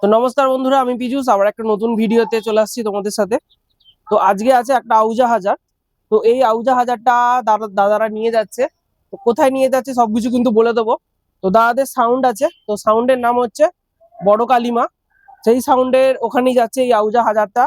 তো নমস্কার বন্ধুরা, আমি পীযুষ, আবার একটা নতুন ভিডিওতে চলে আসছি তোমাদের সাথে। তো আজকে আছে একটা আউজা হাজার। তো এই আউজা হাজারটা দাদা, দাদারা নিয়ে যাচ্ছে। তো কোথায় নিয়ে যাচ্ছে সবকিছু কিন্তু বলে দেবো। তো দাদাদের সাউন্ড আছে। তো সাউন্ডের নাম হচ্ছে বড় কালিমা। সেই সাউন্ডের ওখানেই যাচ্ছে এই আউজা হাজারটা।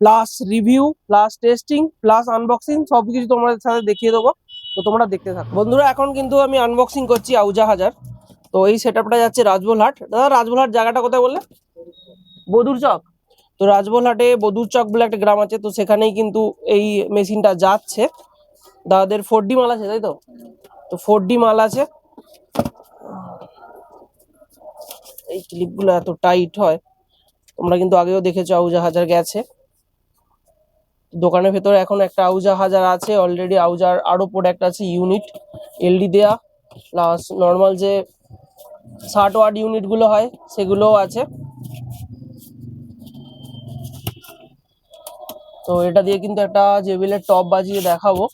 Plus review plus testing plus unboxing সবকিছু তোমাদের সাথে দেখিয়ে দেবো। তো তোমরা দেখতে থাকো। বন্ধুরা, এখন কিন্তু আমি আনবক্সিং করছি আউজা হাজার। তো এই সেটআপটা যাচ্ছে রাজবলহাট দাদা রাজবলহাট জায়গাটা কোথায় বললে? বদুর চক? তো রাজবোলহাটে বদুর চক বলে একটা গ্রাম আছে, তো সেখানেই কিন্তু এই মেশিনটা যাচ্ছে। দাদাদের ফোর ডি মাল আছে, তাই তো? তো ফোর ডি মাল আছে। এই ক্লিপগুলো এত টাইট হয়। তোমরা কিন্তু আগেও দেখেছ আউজা হাজার গেছে। দোকানের ভেতরে এখন একটা আউজা হাজার আছে অলরেডি আউজার আরও প্রোডাক্ট আছে ইউনিট এলডি দেয়া। প্লাস নর্মাল যে ষাট ওয়াট ইউনিটগুলো হয়, সেগুলোও আছে। তো এটা দিয়ে কিন্তু একটা জেবিলের টপ বাজিয়ে দেখাবো।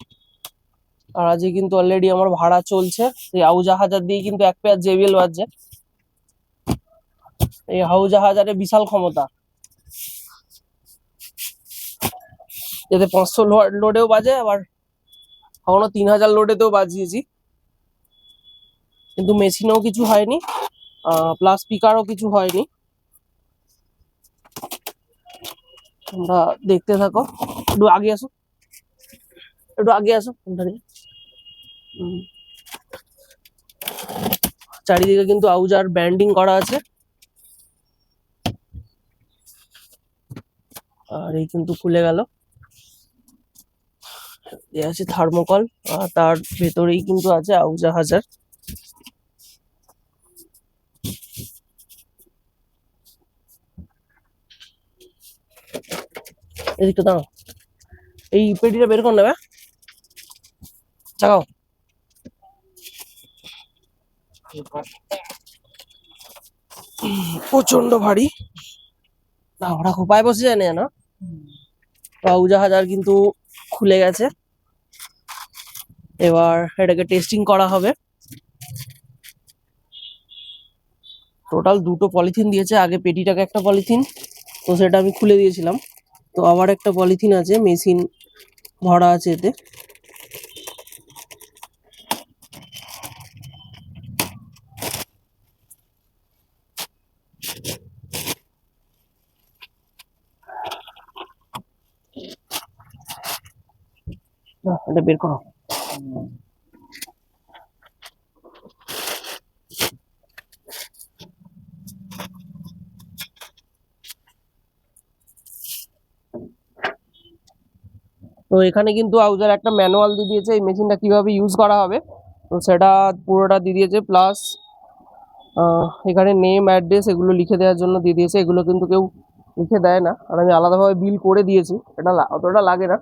আর আজকে কিন্তু অলরেডি আমার ভাড়া চলছে। এই আউজা হাজার দিয়ে কিন্তু এক পেয়ার জেবিএল বাজছে। এই হাউজা হাজারে বিশাল ক্ষমতা। এতে পাঁচশো লোডেও বাজে, আবার কখনো তিন হাজার লোডেতেও বাজিয়েছি। কিন্তু মেশিনেও কিছু হয়নি প্লাস স্পিকারও কিছু হয়নি। তোমরা দেখতে থাকো। একটু আগে আসো। একটু আগে আসো। হুম। চারিদিকে কিন্তু আউজার ব্যান্ডিং করা আছে। আর এই কিন্তু খুলে গেল। আছে থার্মোকল আর তার ভেতরেই কিন্তু আছে আউজা হাজার এদিকটা দাঁড়াও। এই পেটিটা বের করে নেবে। চাকাও প্রচণ্ড ভারী। না ওরা খোপায় বসে যায় না জানো? পাউজা হাজার কিন্তু খুলে গেছে। এবার এটাকে টেস্টিং করা হবে। টোটাল দুটো পলিথিন দিয়েছে। আগে পেটিটাকে একটা পলিথিন তো সেটা আমি খুলে দিয়েছিলাম। তো আবার একটা পলিথিন আছে মেশিন ভরা আছে এতে। এটা বের করো। তো এখানে কিন্তু আউজার একটা ম্যানুয়াল দিয়ে দিয়েছে, এই মেশিনটা কীভাবে ইউজ করা হবে। তো সেটা পুরোটা দিয়ে দিয়েছে প্লাস এখানে নেম অ্যাড্রেস এগুলো লিখে দেওয়ার জন্য দিয়ে দিয়েছে। এগুলো কিন্তু কেউ লিখে দেয় না। আর আমি আলাদাভাবে বিল করে দিয়েছি, এটা অতটা লাগে না।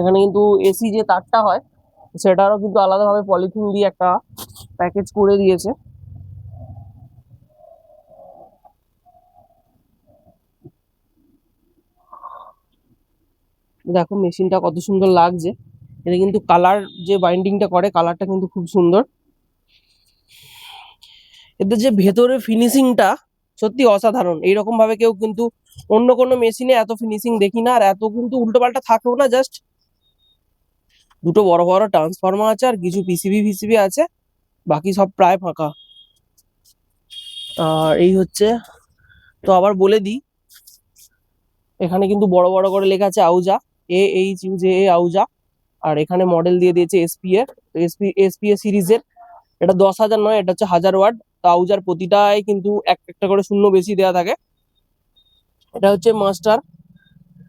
এখানে কিন্তু এসি যে তারটা হয়, সেটারও কিন্তু আলাদাভাবে পলিথিন দিয়ে একটা প্যাকেজ করে দিয়েছে। দেখো মেশিনটা কত সুন্দর লাগছে। এটা কিন্তু কালার যে বাইন্ডিংটা করে কালারটা কিন্তু খুব সুন্দর। এতে যে ভেতরে ফিনিশিংটা সত্যি অসাধারণ। এইরকম ভাবে কেউ কিন্তু অন্য কোনো মেশিনে এত ফিনিশিং দেখি না, আর এত কিন্তু উল্টোপাল্টা থাকেও না জাস্ট দুটো বড় বড় ট্রান্সফরমার আছে, আর কিছু পিসিবি ফিসিবি আছে, বাকি সব প্রায় ফাঁকা। আর এই হচ্ছে, তো আবার বলে দিই, এখানে কিন্তু বড় বড় করে লেখা আছে Ahuja. A H U J A Ahuja আর এখানে মডেল দিয়ে দিয়েছে এসপি এর এসপি এসপি সিরিজের এটা দশ হাজার নয়, এটা হচ্ছে হাজার ওয়াট। আউজার প্রতিটায় কিন্তু এক, একটা করে শূন্য বেশি দেওয়া থাকে। এটা হচ্ছে মাস্টার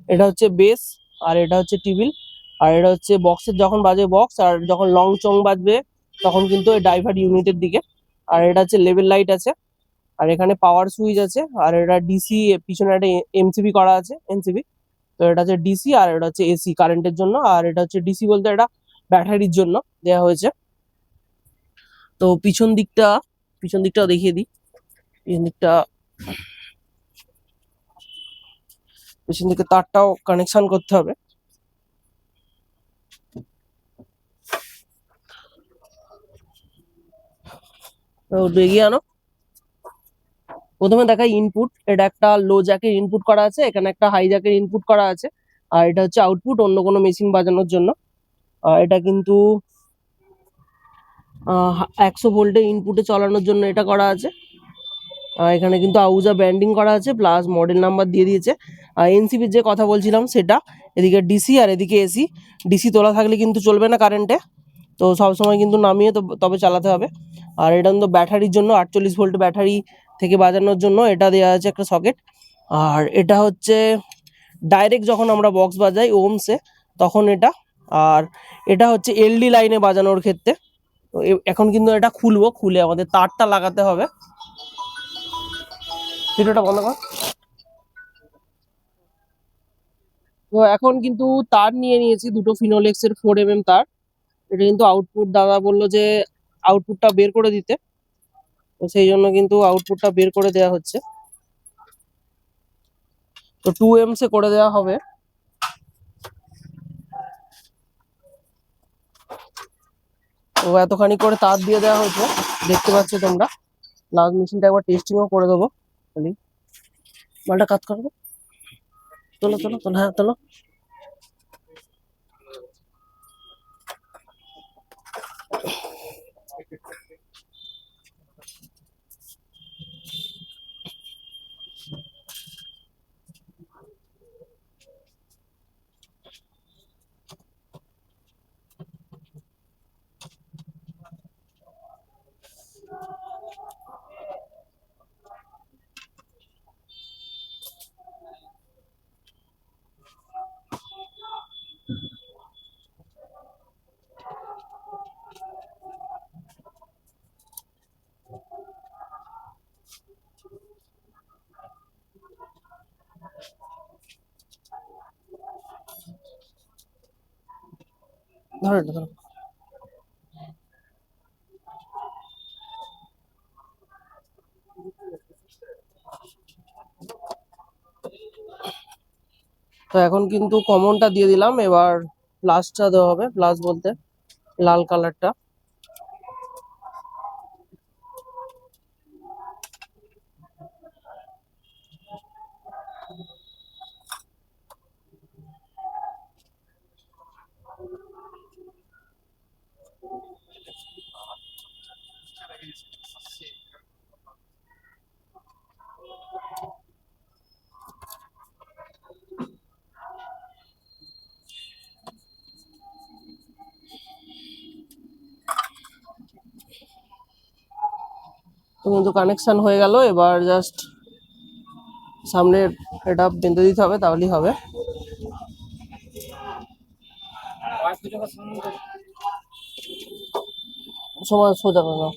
এটা হচ্ছে বেস আর এটা হচ্ছে টিবিল। আর এটা হচ্ছে বক্সের যখন বাজে বক্স আর যখন লং চং বাজবে, তখন কিন্তু এই ড্রাইভার ইউনিটের দিকে। আর এটা হচ্ছে লেভেল লাইট আছে। আর এখানে পাওয়ার সুইচ আছে। আর এটা ডিসি পিছনে একটা এমসিবি করা আছে এমসিবি তো এটা হচ্ছে ডিসি আর এটা হচ্ছে এসি কারেন্টের জন্য, আর এটা হচ্ছে ডিসি বলতে এটা ব্যাটারির জন্য দেওয়া হয়েছে। তো পিছন দিকটা, পিছন দিকটাও দেখিয়ে দিই। পিছন দিকটা, পিছন দিকে তারটাও কানেকশন করতে হবে। এগিয়ে আনো। প্রথমে দেখাই ইনপুট এটা একটা লো জ্যাকের ইনপুট করা আছে, এখানে একটা হাই জ্যাকের ইনপুট করা আছে, আর এটা হচ্ছে আউটপুট অন্য কোনো মেশিন বাজানোর জন্য। এটা কিন্তু একশো ভোল্টে ইনপুটে চালানোর জন্য এটা করা আছে। এখানে কিন্তু আউজা ব্যান্ডিং করা আছে প্লাস মডেল নাম্বার দিয়ে দিয়েছে। এনসিপির যে কথা বলছিলাম সেটা, এদিকে ডিসি আর এদিকে এসি ডিসি তোলা থাকলে কিন্তু চলবে না কারেন্টে তো সবসময় কিন্তু নামিয়ে তো, তবে চালাতে হবে। আর এটা কিন্তু ব্যাটারির জন্য আটচল্লিশ ভোল্ট ব্যাটারি থেকে বাজানোর জন্য এটা দেওয়া আছে একটা সকেট আর এটা হচ্ছে ডাইরেক্ট যখন আমরা বক্স বাজাই ওমসে তখন এটা, আর এটা হচ্ছে এলডি লাইনে বাজানোর ক্ষেত্রে। তো এখন কিন্তু এটা খুলবো, খুলে আমাদের তারটা লাগাতে হবে। ভিডিওটা বন্ধ কর। তো এখন কিন্তু তার নিয়ে নিয়েছি, দুটো ফিনোলেক্সের ফোর এম এম তার। এটা কিন্তু আউটপুট দাদা বলল যে আউটপুটটা বের করে দিতে। তো সেই জন্য কিন্তু আউটপুটটা বের করে দেওয়া হচ্ছে। তো টু এমস এ করে দেওয়া হবে। তো এতখানি করে তার দিয়ে দেওয়া হয়েছে। দেখতে পাচ্ছ তোমরা। লাস্ট মেশিনটা একবার টেস্টিংও করে দেবো। মালটা কাজ করব তোলো তোলো তোলো হ্যাঁ তোলো। ধরো ধরো। তো এখন কিন্তু কমনটা দিয়ে দিলাম, এবার প্লাসটা দেওয়া হবে প্লাস বলতে লাল কালারটা কিন্তু কানেকশন হয়ে গেল, এবার জাস্ট সামনে এটা বেঁধে দিতে হবে, তাহলেই হবে। সময় সোজা করে নাও।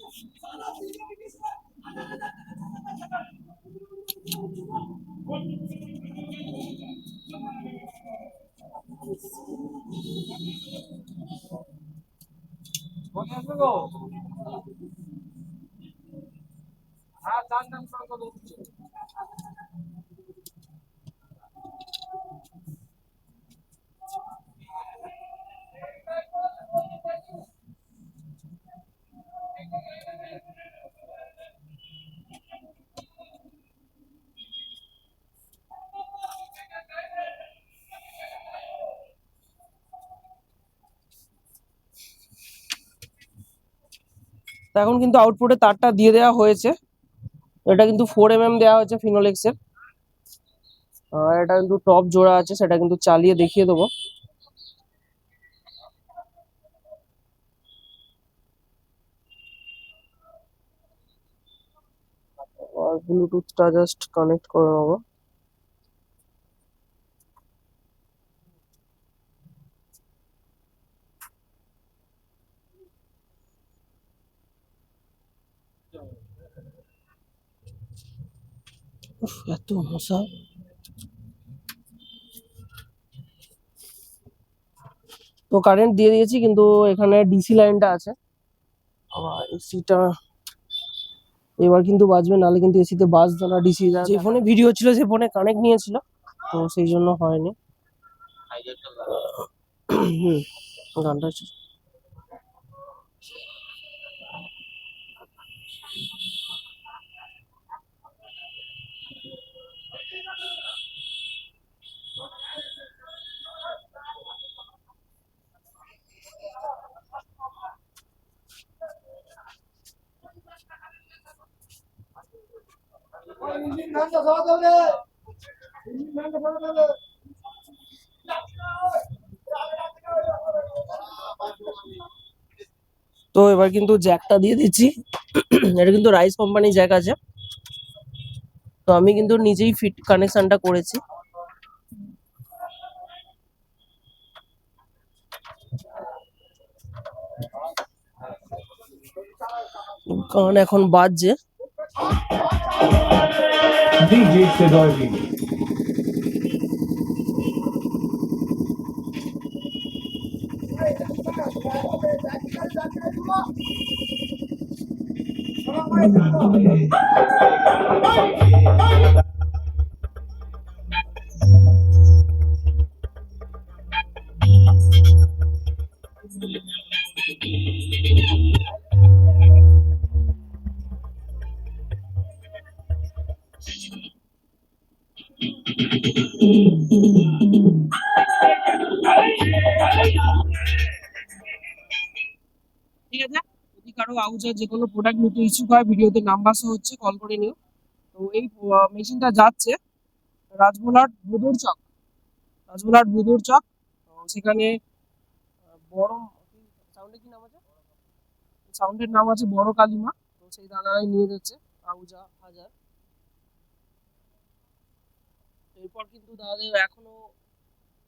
তো এখন কিন্তু আউটপুটে তারটা দিয়ে দেওয়া হয়েছে। এটা কিন্তু ফোর এম এম দেওয়া হয়েছে ফিনোলেক্সের আর এটা কিন্তু টপ জোড়া আছে, সেটা কিন্তু চালিয়ে দেখিয়ে দেবো। আর ব্লুটুথটা জাস্ট কানেক্ট করে নেব। এত মশা। তো কারেন্ট দিয়ে দিয়েছি, কিন্তু এখানে ডিসি লাইনটা আছে। আবার এসিটা এবার কিন্তু বাজবে, নাহলে কিন্তু এসিতে বাজতো না ডিসি যে ফোনে ভিডিও ছিল, সে ফোনে কানেক্ট নিয়েছিল, তো সেই জন্য হয়নি। গানটা তো এবার কিন্তু জ্যাকটা দিয়ে দিচ্ছি। এটা কিন্তু রাইস কোম্পানির জ্যাক আছে। তো আমি কিন্তু নিজেই ফিট কানেকশনটা করেছি। কারণ এখন বাজছে। DJ C2. ঠিক কারও আউজার যে কোনো প্রোডাক্ট নিতে ইচ্ছুক হয়, ভিডিওতে নাম্বার সহ হচ্ছে কল করে নিও। তো এই মেশিনটা যাচ্ছে রাজমোলাট বুদুর চক। রাজমোলাট বুদুর চক। সেখানে বড় সাউন্ডের কি নাম আছে? সাউন্ডের নাম আছে বড় কালিমা। তো সেই দাদারাই নিয়ে যাচ্ছে আউজা হাজার। এরপর কিন্তু দাদাদের এখনও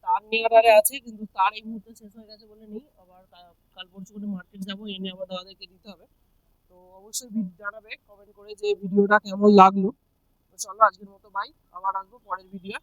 তার নেওয়ারে আছে, কিন্তু তার এই মুহূর্তে শেষ হয়ে গেছে বলে নেই। আবার কাল পরশু করে মার্কেট যাব এনে আবার দাদাদেরকে দিতে হবে। তো অবশ্যই জানাবে কমেন্ট করে যে ভিডিওটা কেমন লাগল। তো চলো, আজকের মতো বাই আবার আসব পরের ভিডিও